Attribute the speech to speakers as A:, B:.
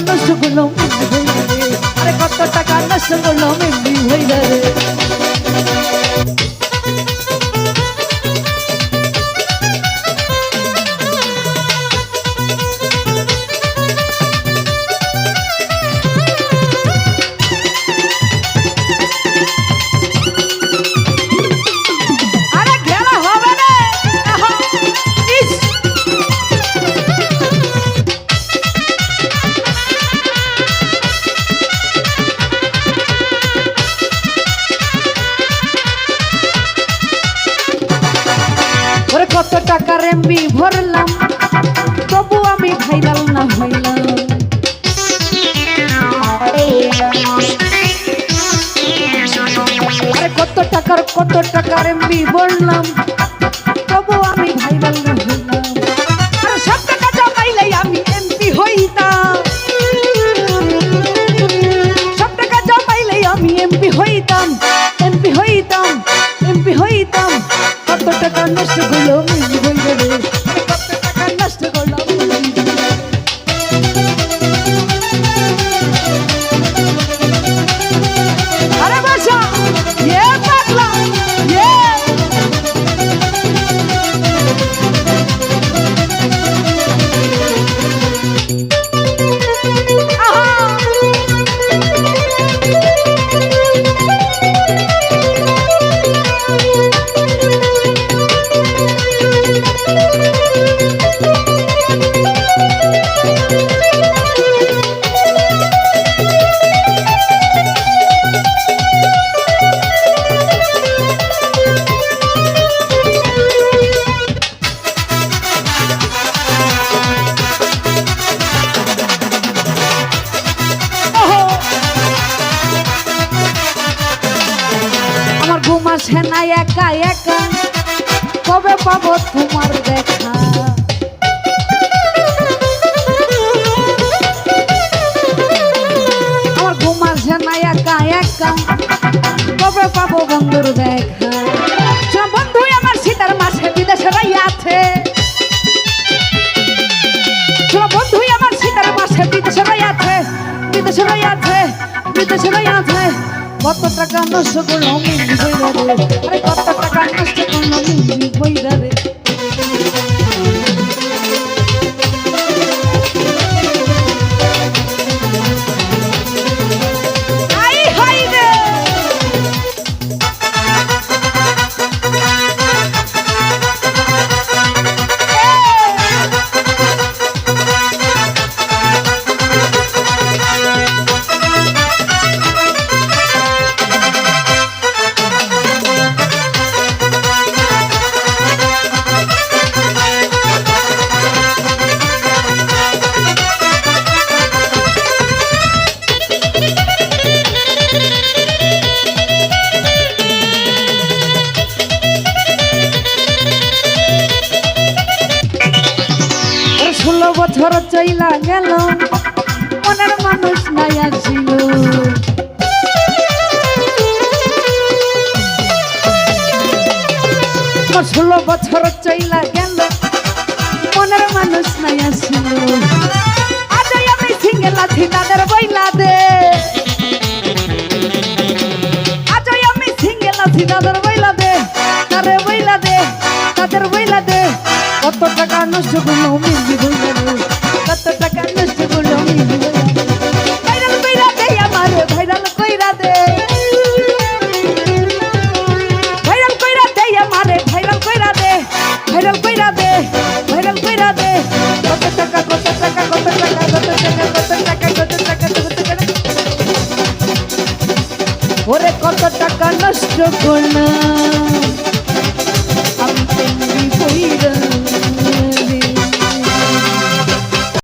A: নষ্ট করল আরে কত টাকা নষ্ট করল এমনি ভৈরা দে টাকার এমবি ভরলাম, তবু আমি ভাইরাল না হইলাম। কত টাকার কত টাকার এমবি ভরলাম, তবু আমি ভাইরাল না সব টাকা জমাইলে আমি এমপি হইতাম। সব টাকা জমাইলে আমি এমপি হইতাম এমপি হইতাম এমপি হইতাম। কত টাকা নষ্ট করল আসে না একা একা? কবে পাবো তোমার দেখা? আমার ঘুম আসে না একা একা? কবে পাবো বন্ধুর দেখা? বন্ধু, আমার সীতার মাসে বিদেশে আছে বন্ধু, আমার সীতার মাসে বিদেশে আছে বিদেশে আছে বিদেশে আছে কত টাকা নষ্ট করল মিলি বইরা রে আরে কত টাকা নষ্ট করল বছর চইলা গেল, মনের মানুষ নাই আসিল ষোলো বছর চইলা গেল, মনের মানুষ নাই আসিল আজ আমি সিঙ্গেল আছি বইলা দে। আজ আমি সিঙ্গেল আছি, তাদের বইলা দে দে বইলা দে। কত টাকা নষ্ট কইরা দে ভাইরাল কইরা দে কত টাকা কত টাকা কত টাকা কত টাকা কত টাকা কত টাকা কত টাকা ওরে কত টাকা নষ্ট করলাম আমি তেমনি কইরা